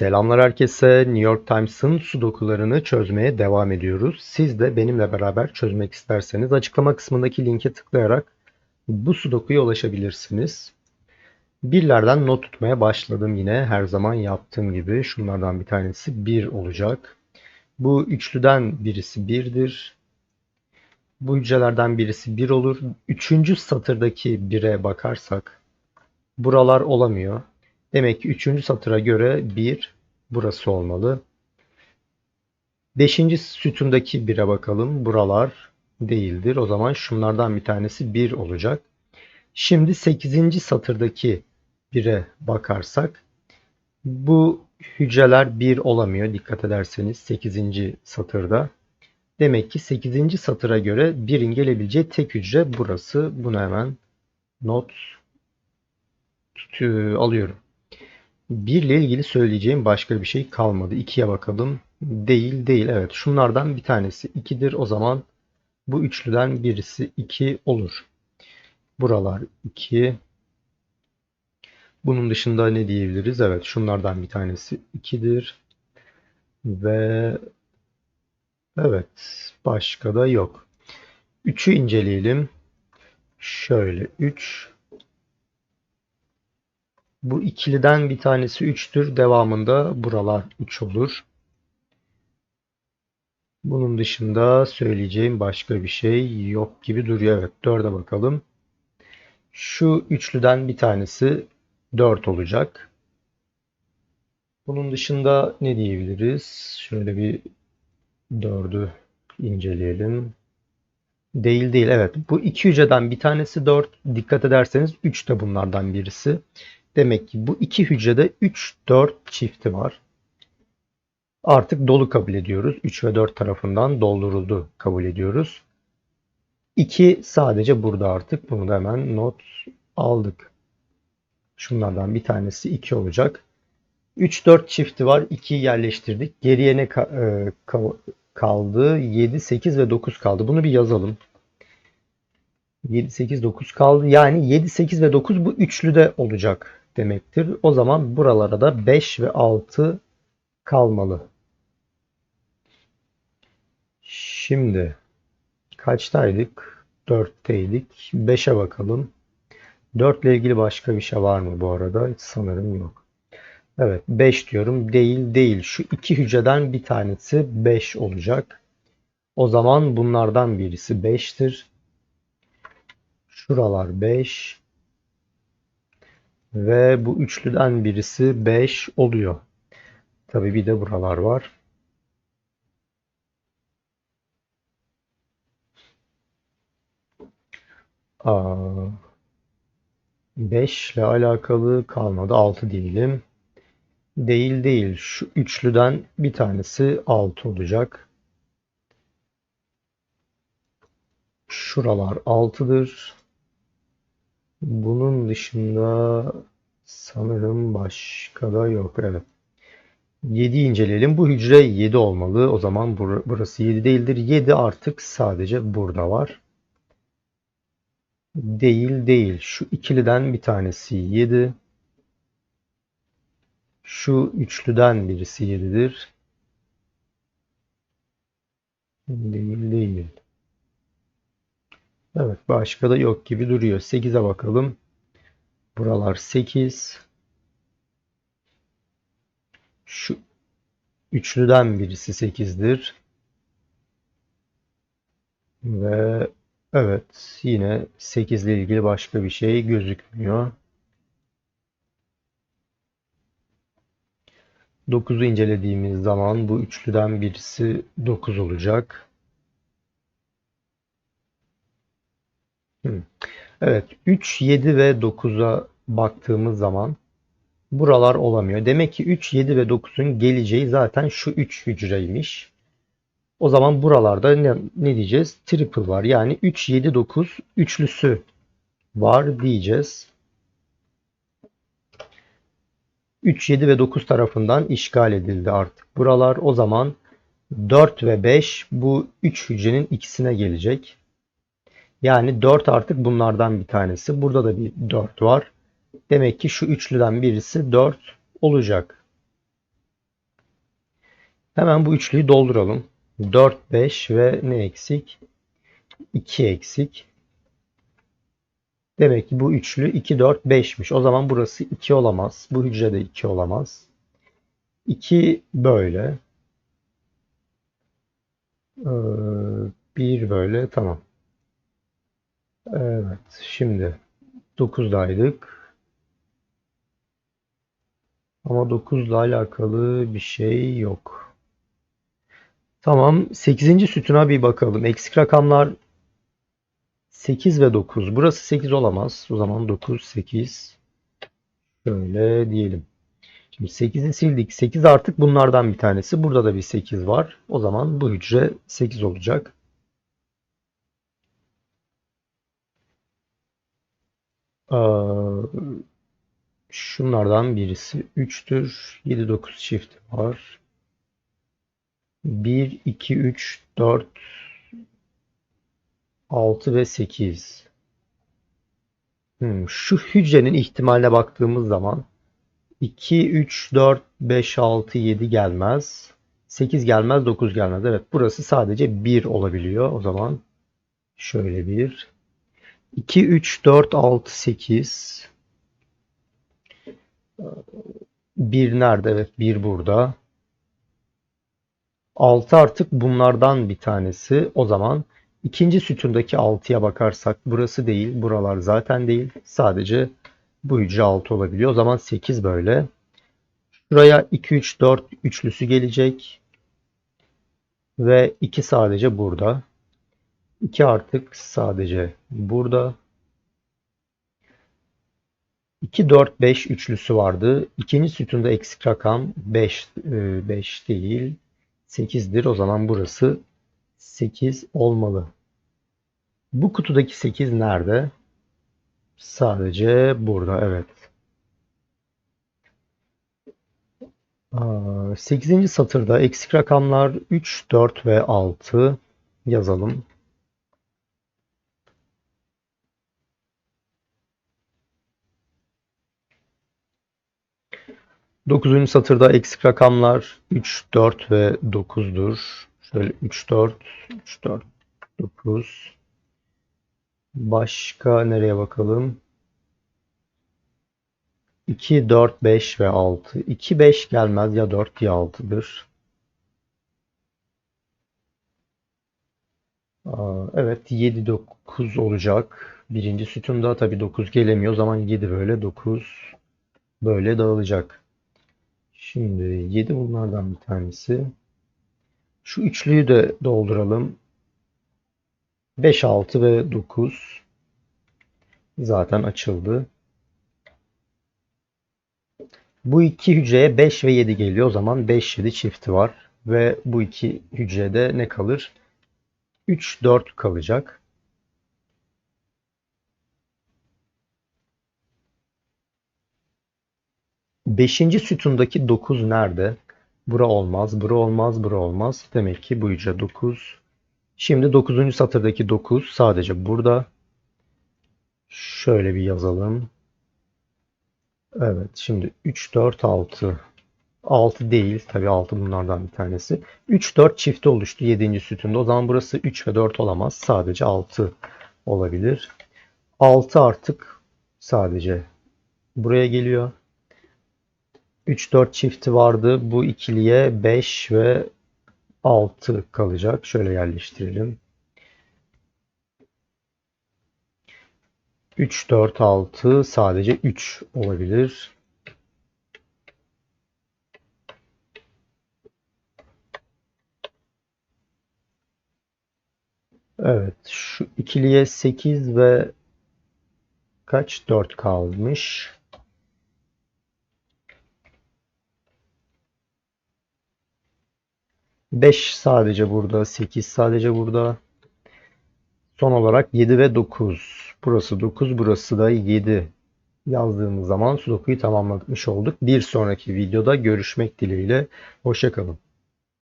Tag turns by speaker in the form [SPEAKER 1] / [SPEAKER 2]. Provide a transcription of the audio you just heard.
[SPEAKER 1] Selamlar herkese. New York Times'ın sudokularını çözmeye devam ediyoruz. Siz de benimle beraber çözmek isterseniz açıklama kısmındaki linke tıklayarak bu sudokuya ulaşabilirsiniz. Birlerden not tutmaya başladım yine her zaman yaptığım gibi. Şunlardan bir tanesi 1 olacak. Bu üçlüden birisi 1'dir. Bu hücrelerden birisi 1 olur. Üçüncü satırdaki 1'e bakarsak buralar olamıyor. Demek ki üçüncü satıra göre 1 burası olmalı. Beşinci sütundaki 1'e bakalım. Buralar değildir. O zaman şunlardan bir tanesi 1 olacak. Şimdi 8. satırdaki 1'e bakarsak bu hücreler 1 olamıyor. Dikkat ederseniz 8. satırda. Demek ki 8. satıra göre 1'in gelebileceği tek hücre burası. Bunu hemen not alıyorum. 1 ile ilgili söyleyeceğim başka bir şey kalmadı. 2'ye bakalım. Değil, değil. Evet, şunlardan bir tanesi 2'dir. O zaman bu üçlüden birisi 2 olur. Buralar 2. Bunun dışında ne diyebiliriz? Evet, şunlardan bir tanesi 2'dir. Ve evet, başka da yok. 3'ü inceleyelim. Şöyle 3 bu ikiliden bir tanesi 3'tür. Devamında buralar 3 olur. Bunun dışında söyleyeceğim başka bir şey yok gibi duruyor. Evet 4'e bakalım. Şu üçlüden bir tanesi 4 olacak. Bunun dışında ne diyebiliriz? Şöyle bir 4'ü inceleyelim. Değil değil evet. Bu iki hücreden bir tanesi 4. Dikkat ederseniz 3 de bunlardan birisi. Demek ki bu iki hücrede 3, 4 çifti var. Artık dolu kabul ediyoruz. 3 ve 4 tarafından dolduruldu kabul ediyoruz. 2 sadece burada artık. Bunu da hemen not aldık. Şunlardan bir tanesi 2 olacak. 3, 4 çifti var. 2'yi yerleştirdik. Geriye ne e, kaldı? 7, 8 ve 9 kaldı. Bunu bir yazalım. 7, 8, 9 kaldı. Yani 7, 8 ve 9 bu üçlüde olacak demektir. O zaman buralara da 5 ve 6 kalmalı. Şimdi kaçtaydık? 4'teydik. 5'e bakalım. 4 ile ilgili başka bir şey var mı bu arada? Sanırım yok. Evet 5 diyorum. Değil değil. Şu iki hücreden bir tanesi 5 olacak. O zaman bunlardan birisi 5'tir. Şuralar 5. Ve bu üçlüden birisi 5 oluyor. Tabii bir de buralar var. Aa, 5 ile alakalı kalmadı. 6 diyelim. Değil değil. Şu üçlüden bir tanesi 6 olacak. Şuralar 6'dır. Bunun dışında sanırım başka da yok. Evet. 7 inceleyelim. Bu hücre 7 olmalı. O zaman bur burası 7 değildir. 7 artık sadece burada var. Değil değil. Şu ikiliden bir tanesi 7. Şu üçlüden birisi 7'dir. Değil değil. Evet başka da yok gibi duruyor. 8'e bakalım. Buralar 8. Şu üçlüden birisi 8'dir. Ve evet yine 8 ile ilgili başka bir şey gözükmüyor. 9'u incelediğimiz zaman bu üçlüden birisi 9 olacak. Evet 3, 7 ve 9'a baktığımız zaman buralar olamıyor. Demek ki 3, 7 ve 9'un geleceği zaten şu 3 hücreymiş. O zaman buralarda ne, ne diyeceğiz? Triple var. Yani 3, 7, 9 üçlüsü var diyeceğiz. 3, 7 ve 9 tarafından işgal edildi artık. Buralar o zaman 4 ve 5 bu 3 hücrenin ikisine gelecek. Yani 4 artık bunlardan bir tanesi. Burada da bir 4 var. Demek ki şu üçlüden birisi 4 olacak. Hemen bu üçlüyü dolduralım. 4, 5 ve ne eksik? 2 eksik. Demek ki bu üçlü 2, 4, 5'miş. O zaman burası 2 olamaz. Bu hücre de 2 olamaz. 2 böyle. Ee, 1 böyle. Tamam. Evet. Şimdi 9'daydık. Ama 9 ile alakalı bir şey yok. Tamam. 8. sütuna bir bakalım. Eksik rakamlar 8 ve 9. Burası 8 olamaz. O zaman 9, 8. Şöyle diyelim. Şimdi 8'i sildik. 8 artık bunlardan bir tanesi. Burada da bir 8 var. O zaman bu hücre 8 olacak. Şunlardan birisi 3'tür. 7, 9 çift var. 1, 2, 3, 4, 6 ve 8. Hmm, şu hücrenin ihtimaline baktığımız zaman 2, 3, 4, 5, 6, 7 gelmez. 8 gelmez, 9 gelmez. Evet burası sadece 1 olabiliyor. O zaman şöyle bir. 2, 3, 4, 6, 8. 1 nerede? Evet 1 burada. 6 artık bunlardan bir tanesi. O zaman ikinci sütundaki 6'ya bakarsak burası değil. Buralar zaten değil. Sadece bu hücre 6 olabiliyor. O zaman 8 böyle. Şuraya 2, 3, 4 üçlüsü gelecek. Ve 2 sadece burada. 2 artık sadece burada. 2, 4, 5 üçlüsü vardı. İkinci sütunda eksik rakam 5, 5 değil. 8'dir. O zaman burası 8 olmalı. Bu kutudaki 8 nerede? Sadece burada. Evet. 8. satırda eksik rakamlar 3, 4 ve 6 yazalım. Dokuzuncu satırda eksik rakamlar 3, 4 ve 9'dur. Şöyle 3, 4, 3, 4, 9. Başka nereye bakalım? 2, 4, 5 ve 6. 2, 5 gelmez ya 4 ya 6'dır. Evet 7, 9 olacak. Birinci sütunda tabi 9 gelemiyor. O zaman 7 böyle 9 böyle dağılacak. Şimdi 7 bunlardan bir tanesi. Şu üçlüyü de dolduralım. 5, 6 ve 9 zaten açıldı. Bu iki hücreye 5 ve 7 geliyor. O zaman 5, 7 çifti var. Ve bu iki hücrede ne kalır? 3, 4 kalacak. Beşinci sütundaki 9 nerede? Bura olmaz, bura olmaz, bura olmaz. Demek ki bu hücre 9. Şimdi 9. satırdaki 9 sadece burada. Şöyle bir yazalım. Evet şimdi 3, 4, 6. 6 değil. Tabi 6 bunlardan bir tanesi. 3, 4 çifti oluştu 7. sütunda. O zaman burası 3 ve 4 olamaz. Sadece 6 olabilir. 6 artık sadece buraya geliyor. 3, 4 çifti vardı. Bu ikiliye 5 ve 6 kalacak. Şöyle yerleştirelim. 3, 4, 6 sadece 3 olabilir. Evet şu ikiliye 8 ve kaç 4 kalmış. Beş sadece burada, 8 sadece burada. Son olarak 7 ve 9. Burası 9, burası da 7 yazdığımız zaman Sudoku'yu tamamlamış olduk. Bir sonraki videoda görüşmek dileğiyle. Hoşçakalın.